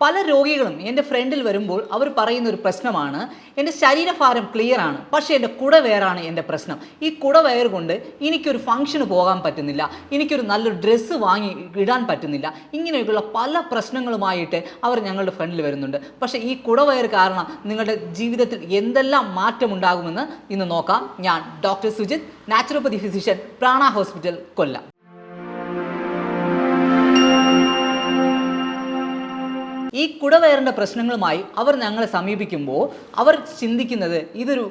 പല രോഗികളും എന്റെ ഫ്രണ്ടിൽ വരുമ്പോൾ അവർ പറയുന്ന ഒരു പ്രശ്നമാണ്. എന്റെ ശരീരഭാരം ക്ലിയർ ആണ്. പക്ഷേ എന്റെ കുടവയറാണ് എന്റെ പ്രശ്നം. ഈ കുടവയർ കൊണ്ട് എനിക്കൊരു ഫംഗ്ഷന് പോകാൻ പറ്റുന്നില്ല. എനിക്കൊരു നല്ലൊരു ഡ്രസ്സ് വാങ്ങി ഇടാൻ പറ്റുന്നില്ല. ഇങ്ങനെയൊക്കെയുള്ള പല പ്രശ്നങ്ങളുമായിട്ട് അവർ ഞങ്ങളുടെ ഫ്രണ്ടിൽ വരുന്നുണ്ട്. പക്ഷേ ഈ കുടവയർ കാരണം നിങ്ങളുടെ ജീവിതത്തിൽ എന്തെല്ലാം മാറ്റമുണ്ടാകുമെന്ന് ഇന്ന് നോക്കാം. ഞാൻ doctor Sujith naturopathy physician Prana hospital Kollam. ഈ കുടവയറിന്റെ പ്രശ്നങ്ങളുമായി അവർ ഞങ്ങളെ സമീപിക്കുമ്പോൾ അവർ ചിന്തിക്കുന്നത് ഇതൊരു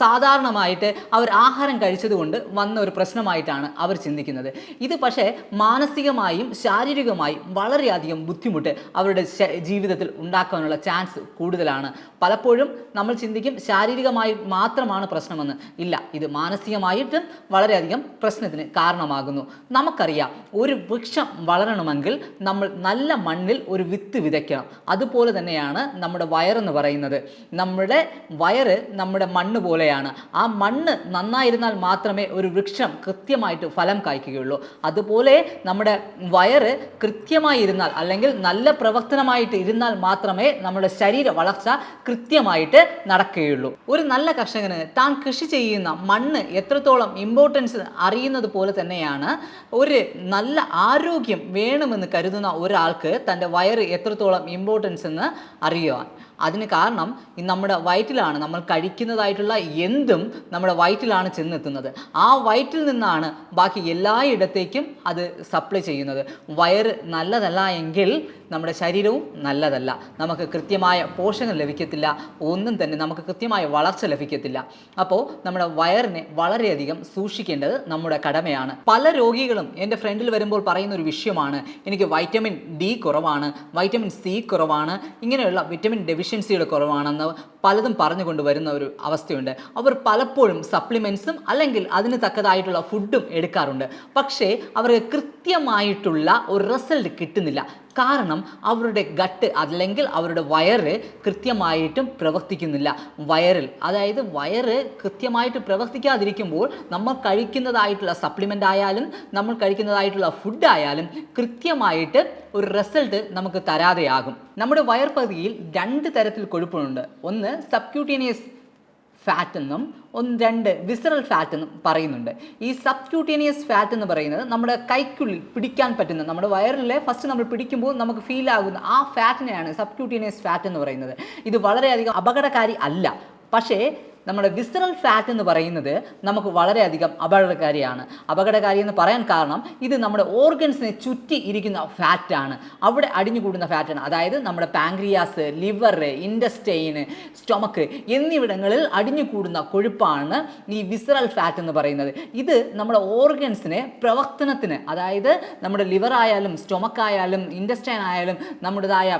സാധാരണമായിട്ട് അവർ ആഹാരം കഴിച്ചതുകൊണ്ട് വന്ന ഒരു പ്രശ്നമായിട്ടാണ് അവർ ചിന്തിക്കുന്നത്. ഇത് പക്ഷേ മാനസികമായും ശാരീരികമായും വളരെയധികം ബുദ്ധിമുട്ട് അവരുടെ ജീവിതത്തിൽ ഉണ്ടാക്കാനുള്ള ചാൻസ് കൂടുതലാണ്. പലപ്പോഴും നമ്മൾ ചിന്തിക്കും ശാരീരികമായി മാത്രമാണ് പ്രശ്നമെന്ന്. ഇല്ല ഇത് മാനസികമായിട്ടും വളരെയധികം പ്രശ്നത്തിന് കാരണമാകുന്നു. നമുക്കറിയാം ഒരു വൃക്ഷം വളരണമെങ്കിൽ നമ്മൾ നല്ല മണ്ണിൽ ഒരു വിത്ത് വിതയ്ക്കണം. അതുപോലെ തന്നെയാണ് നമ്മുടെ വയറെന്ന് പറയുന്നത്. നമ്മുടെ വയറ് നമ്മുടെ മണ്ണ് പോലെയാണ്. ആ മണ്ണ് നന്നായിരുന്നാൽ മാത്രമേ ഒരു വൃക്ഷം കൃത്യമായിട്ട് ഫലം കായ്ക്കുകയുള്ളൂ. അതുപോലെ നമ്മുടെ വയറ് കൃത്യമായി ഇരുന്നാൽ അല്ലെങ്കിൽ നല്ല പ്രവർത്തനമായിട്ട് ഇരുന്നാൽ മാത്രമേ നമ്മുടെ ശരീര വളർച്ച കൃത്യമായിട്ട് നടക്കുകയുള്ളൂ. ഒരു നല്ല കർഷകന് താൻ കൃഷി ചെയ്യുന്ന മണ്ണ് എത്രത്തോളം ഇമ്പോർട്ടൻസ് അറിയുന്നത് പോലെ തന്നെയാണ് ഒരു നല്ല ആരോഗ്യം വേണമെന്ന് കരുതുന്ന ഒരാൾക്ക് തന്റെ വയറ് എത്രത്തോളം ഇമ്പോർട്ടൻസ് എന്ന് അറിയുവാൻ. അതിന് കാരണം ഈ നമ്മുടെ വയറ്റിലാണ് നമ്മൾ കഴിക്കുന്നതായിട്ടുള്ള എന്തും നമ്മുടെ വയറ്റിലാണ് ചെന്നെത്തുന്നത്. ആ വയറ്റിൽ നിന്നാണ് ബാക്കി എല്ലായിടത്തേക്കും അത് സപ്ലൈ ചെയ്യുന്നത്. വയറ് നല്ലതല്ല എങ്കിൽ നമ്മുടെ ശരീരവും നല്ലതല്ല. നമുക്ക് കൃത്യമായ പോഷകം ലഭിക്കത്തില്ല. ഒന്നും തന്നെ നമുക്ക് കൃത്യമായ വളർച്ച ലഭിക്കത്തില്ല. അപ്പോൾ നമ്മുടെ വയറിനെ വളരെയധികം സൂക്ഷിക്കേണ്ടത് നമ്മുടെ കടമയാണ്. പല രോഗികളും എന്റെ ഫ്രണ്ടിൽ വരുമ്പോൾ പറയുന്ന ഒരു വിഷയമാണ്. എനിക്ക് വൈറ്റമിൻ ഡി കുറവാണ് വൈറ്റമിൻ സി കുറവാണ് ഇങ്ങനെയുള്ള വിറ്റമിൻ ഡെഫിഷ്യൻസിയുടെ കുറവാണെന്ന് പലതും പറഞ്ഞുകൊണ്ട് വരുന്ന ഒരു അവസ്ഥയുണ്ട്. അവർ പലപ്പോഴും സപ്ലിമെൻസും അല്ലെങ്കിൽ അതിന് തക്കതായിട്ടുള്ള ഫുഡും എടുക്കാറുണ്ട്. പക്ഷേ അവർക്ക് കൃത്യമായിട്ടുള്ള ഒരു റിസൾട്ട് കിട്ടുന്നില്ല. കാരണം അവരുടെ ഗട്ട് അല്ലെങ്കിൽ അവരുടെ വയറ് കൃത്യമായിട്ടും പ്രവർത്തിക്കുന്നില്ല. വയറിൽ അതായത് വയറ് കൃത്യമായിട്ട് പ്രവർത്തിക്കാതിരിക്കുമ്പോൾ നമ്മൾ കഴിക്കുന്നതായിട്ടുള്ള സപ്ലിമെന്റ് ആയാലും നമ്മൾ കഴിക്കുന്നതായിട്ടുള്ള ഫുഡ് ആയാലും കൃത്യമായിട്ട് ഒരു റിസൾട്ട് നമുക്ക് തരാതെയാകും. നമ്മുടെ വയർ വയർപതിയിൽ രണ്ട് തരത്തിൽ കൊഴുപ്പുണ്ട് ഒന്ന് സബ്ക്യൂട്ടേനിയസ് ഫാറ്റ് എന്നും ഒന്ന് രണ്ട് വിസറൽ ഫാറ്റ് എന്നും പറയുന്നുണ്ട്. ഈ സബ്ക്യൂട്ടേനിയസ് ഫാറ്റ് എന്ന് പറയുന്നത് നമ്മുടെ കൈക്കുള്ളിൽ പിടിക്കാൻ പറ്റുന്ന നമ്മുടെ വയറിലെ ഫസ്റ്റ് നമ്മൾ പിടിക്കുമ്പോൾ നമുക്ക് ഫീൽ ആകുന്ന ആ ഫാറ്റിനെയാണ് സബ്ക്യൂട്ടേനിയസ് ഫാറ്റ് എന്ന് പറയുന്നത്. ഇത് വളരെയധികം അപകടകാരി അല്ല. പക്ഷേ നമ്മുടെ വിസറൽ ഫാറ്റ് എന്ന് പറയുന്നത് നമുക്ക് വളരെയധികം അപകടകാരിയാണ്. അപകടകാരി എന്ന് പറയാൻ കാരണം ഇത് നമ്മുടെ ഓർഗൻസിനെ ചുറ്റി ഇരിക്കുന്ന ഫാറ്റാണ് അവിടെ അടിഞ്ഞുകൂടുന്ന ഫാറ്റാണ് അതായത് നമ്മുടെ പാങ്ക്രിയാസ് ലിവർ ഇൻഡസ്റ്റൈന് സ്റ്റൊമക്ക് എന്നിവിടങ്ങളിൽ അടിഞ്ഞുകൂടുന്ന കൊഴുപ്പാണ് ഈ വിസറൽ ഫാറ്റ് എന്ന് പറയുന്നത്. ഇത് നമ്മുടെ ഓർഗൻസിനെ പ്രവർത്തനത്തിന് അതായത് നമ്മുടെ ലിവർ ആയാലും സ്റ്റൊമക്ക് ആയാലും ഇൻഡസ്റ്റൈൻ ആയാലും നമ്മുടേതായ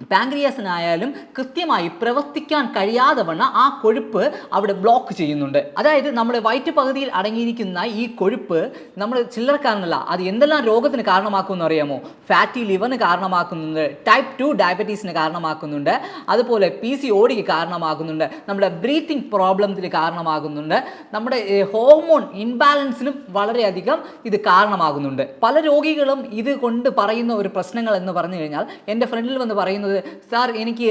പാങ്ക്രിയാസിനായാലും കൃത്യമായി പ്രവർത്തിക്കാൻ കഴിയാതെ വണ്ണം ആ കൊഴുപ്പ് അവിടെ ബ്ലോക്ക് ചെയ്യുന്നുണ്ട്. അതായത് നമ്മുടെ വയറ്റ് പകുതിയിൽ അടങ്ങിയിരിക്കുന്ന ഈ കൊഴുപ്പ് നമ്മൾ ചില്ലറക്കാരനല്ല അത് എന്തെല്ലാം രോഗത്തിന് കാരണമാക്കുമെന്ന് അറിയാമോ? ഫാറ്റി ലിവറിന് കാരണമാക്കുന്നുണ്ട് ടൈപ്പ് ടു ഡയബറ്റീസിന് കാരണമാക്കുന്നുണ്ട് അതുപോലെ പി സി ഓടിക്ക് കാരണമാകുന്നുണ്ട് നമ്മുടെ ബ്രീത്തിങ് പ്രോബ്ലത്തിന് കാരണമാകുന്നുണ്ട് നമ്മുടെ ഹോർമോൺ ഇൻബാലൻസിനും വളരെയധികം ഇത് കാരണമാകുന്നുണ്ട്. പല രോഗികളും ഇത് കൊണ്ട് പറയുന്ന ഒരു പ്രശ്നങ്ങൾ എന്ന് പറഞ്ഞു കഴിഞ്ഞാൽ എന്റെ ഫ്രണ്ടിൽ വന്ന് പറയുന്നത് സാർ എനിക്ക്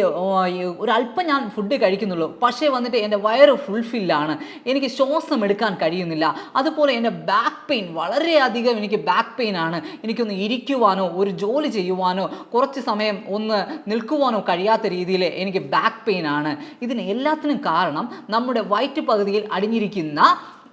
ഒരു അല്പം ഞാൻ ഫുഡ് കഴിക്കുന്നുള്ളൂ. പക്ഷേ വന്നിട്ട് എന്റെ വയറ് ഫുൾഫില്ലാണ് എനിക്ക് ശ്വാസം എടുക്കാൻ കഴിയുന്നില്ല. അതുപോലെ എന്റെ ബാക്ക് പെയിൻ വളരെയധികം എനിക്ക് ബാക്ക് പെയിൻ ആണ്. എനിക്കൊന്ന് ഇരിക്കുവാനോ ഒരു ജോലി ചെയ്യുവാനോ കുറച്ച് സമയം ഒന്ന് നിൽക്കുവാനോ കഴിയാത്ത രീതിയിൽ എനിക്ക് ബാക്ക് പെയിൻ ആണ്. ഇതിന് എല്ലാത്തിനും കാരണം നമ്മുടെ വയറ്റ് പകുതിയിൽ അടിഞ്ഞിരിക്കുന്ന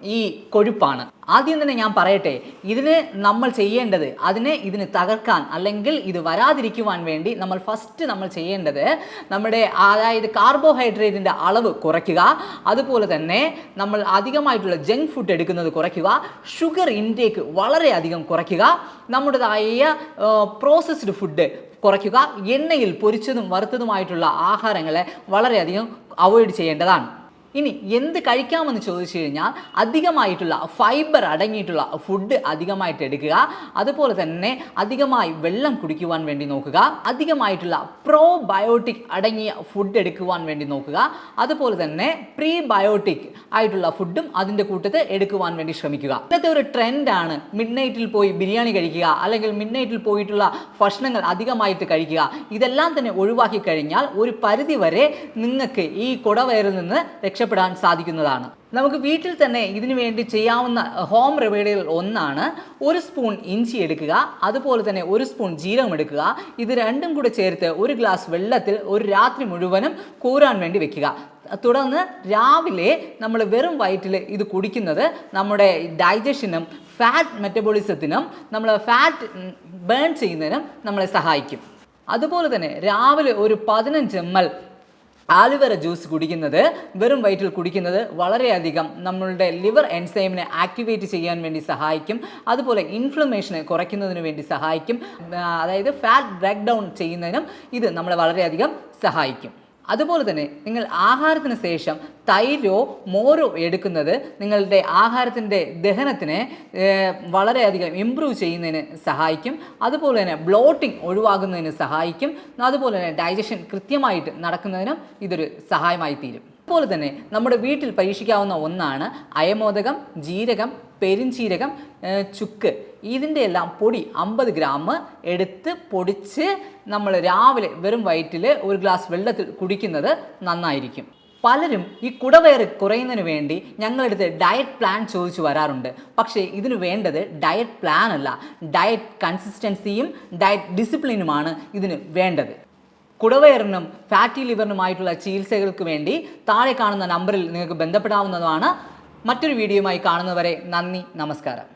ഈ കൊഴുപ്പാണ്. ആദ്യം തന്നെ ഞാൻ പറയട്ടെ ഇതിന് നമ്മൾ ചെയ്യേണ്ടത് അതിനെ ഇതിന് തകർക്കാൻ അല്ലെങ്കിൽ ഇത് വരാതിരിക്കുവാൻ വേണ്ടി നമ്മൾ ഫസ്റ്റ് നമ്മൾ ചെയ്യേണ്ടത് നമ്മുടെ അതായത് കാർബോഹൈഡ്രേറ്റിന്റെ അളവ് കുറയ്ക്കുക. അതുപോലെ തന്നെ നമ്മൾ അധികമായിട്ടുള്ള ജങ്ക് ഫുഡ് എടുക്കുന്നത് കുറയ്ക്കുക. ഷുഗർ ഇൻടേക്ക് വളരെയധികം കുറയ്ക്കുക. നമ്മുടേതായ പ്രോസസ്ഡ് ഫുഡ് കുറയ്ക്കുക. എണ്ണയിൽ പൊരിച്ചതും വറുത്തതുമായിട്ടുള്ള ആഹാരങ്ങളെ വളരെയധികം അവോയ്ഡ് ചെയ്യേണ്ടതാണ്. ഇനി എന്ത് കഴിക്കാമെന്ന് ചോദിച്ചു കഴിഞ്ഞാൽ അധികമായിട്ടുള്ള ഫൈബർ അടങ്ങിയിട്ടുള്ള ഫുഡ് അധികമായിട്ട് എടുക്കുക. അതുപോലെ തന്നെ അധികമായി വെള്ളം കുടിക്കുവാൻ വേണ്ടി നോക്കുക. അധികമായിട്ടുള്ള പ്രോബയോട്ടിക് അടങ്ങിയ ഫുഡ് എടുക്കുവാൻ വേണ്ടി നോക്കുക. അതുപോലെ തന്നെ പ്രീബയോട്ടിക് ആയിട്ടുള്ള ഫുഡും അതിന്റെ കൂട്ടത്തിൽ എടുക്കുവാൻ വേണ്ടി ശ്രമിക്കുക. ഇന്നത്തെ ഒരു ട്രെൻഡാണ് മിഡ് നൈറ്റിൽ പോയി ബിരിയാണി കഴിക്കുക. അല്ലെങ്കിൽ മിഡ് നൈറ്റിൽ പോയിട്ടുള്ള ഭക്ഷണങ്ങൾ അധികമായിട്ട് കഴിക്കുക. ഇതെല്ലാം തന്നെ ഒഴിവാക്കി കഴിഞ്ഞാൽ ഒരു പരിധി വരെ നിങ്ങൾക്ക് ഈ കുടവയറിൽ നിന്ന് രക്ഷപ്പെടാൻ സാധിക്കുന്നതാണ്. നമുക്ക് വീട്ടിൽ തന്നെ ഇതിനു വേണ്ടി ചെയ്യാവുന്ന ഹോം റെമഡികൾ ഒന്നാണ് ഒരു സ്പൂൺ ഇഞ്ചി എടുക്കുക അതുപോലെ തന്നെ ഒരു സ്പൂൺ ജീരകം എടുക്കുക. ഇത് രണ്ടും കൂടെ ചേർത്ത് ഒരു ഗ്ലാസ് വെള്ളത്തിൽ ഒരു രാത്രി മുഴുവനും കൂരാൻ വേണ്ടി വെക്കുക. തുടർന്ന് രാവിലെ നമ്മൾ വെറും വയറ്റിൽ ഇത് കുടിക്കുന്നത് നമ്മുടെ ഡൈജഷനും ഫാറ്റ് മെറ്റബോളിസത്തിനും നമ്മൾ ഫാറ്റ് ബേൺ ചെയ്യുന്നതിനും നമ്മളെ സഹായിക്കും. അതുപോലെ തന്നെ രാവിലെ ഒരു പതിനഞ്ച് എം എൽ ആലുവര ജ്യൂസ് കുടിക്കുന്നത് വെറും വയറ്റിൽ കുടിക്കുന്നത് വളരെയധികം നമ്മളുടെ ലിവർ എൻസൈമിനെ ആക്ടിവേറ്റ് ചെയ്യാൻ വേണ്ടി സഹായിക്കും. അതുപോലെ ഇൻഫ്ലമേഷനെ കുറയ്ക്കുന്നതിന് വേണ്ടി സഹായിക്കും. അതായത് ഫാറ്റ് ബ്രേക്ക് ഡൗൺ ചെയ്യുന്നതിനും ഇത് നമ്മളെ വളരെയധികം സഹായിക്കും. അതുപോലെ തന്നെ നിങ്ങൾ ആഹാരത്തിന് ശേഷം തൈരോ മോരോ എടുക്കുന്നത് നിങ്ങളുടെ ആഹാരത്തിന്റെ ദഹനത്തിനെ വളരെയധികം ഇമ്പ്രൂവ് ചെയ്യുന്നതിന് സഹായിക്കും. അതുപോലെ തന്നെ ബ്ലോട്ടിംഗ് ഒഴിവാകുന്നതിന് സഹായിക്കും. അതുപോലെ തന്നെ ഡൈജഷൻ കൃത്യമായിട്ട് നടക്കുന്നതിനും ഇതൊരു സഹായമായി തീരും. അതുപോലെ തന്നെ നമ്മുടെ വീട്ടിൽ പരീക്ഷിക്കാവുന്ന ഒന്നാണ് അയമോദകം ജീരകം പെരിഞ്ചീരകം ചുക്ക്. ഇതിന്റെ എല്ലാം പൊടി അമ്പത് ഗ്രാം എടുത്ത് പൊടിച്ച് നമ്മൾ രാവിലെ വെറും വയറ്റിൽ ഒരു ഗ്ലാസ് വെള്ളത്തിൽ കുടിക്കുന്നത് നന്നായിരിക്കും. പലരും ഈ കുടവയറ് കുറയുന്നതിന് വേണ്ടി ഞങ്ങളെടുത്ത് ഡയറ്റ് പ്ലാൻ ചോദിച്ചു വരാറുണ്ട്. പക്ഷേ ഇതിന് വേണ്ടത് ഡയറ്റ് പ്ലാൻ അല്ല. ഡയറ്റ് കൺസിസ്റ്റൻസിയും ഡയറ്റ് ഡിസിപ്ലിനുമാണ് ഇതിന് വേണ്ടത്. കുടവയറിനും ഫാറ്റി ലിവറിനുമായിട്ടുള്ള ചികിത്സകൾക്ക് വേണ്ടി താഴെ കാണുന്ന നമ്പറിൽ നിങ്ങൾക്ക് ബന്ധപ്പെടാവുന്നതാണ്. മറ്റൊരു വീഡിയോയുമായി കാണുന്നവരെ നന്ദി നമസ്കാരം.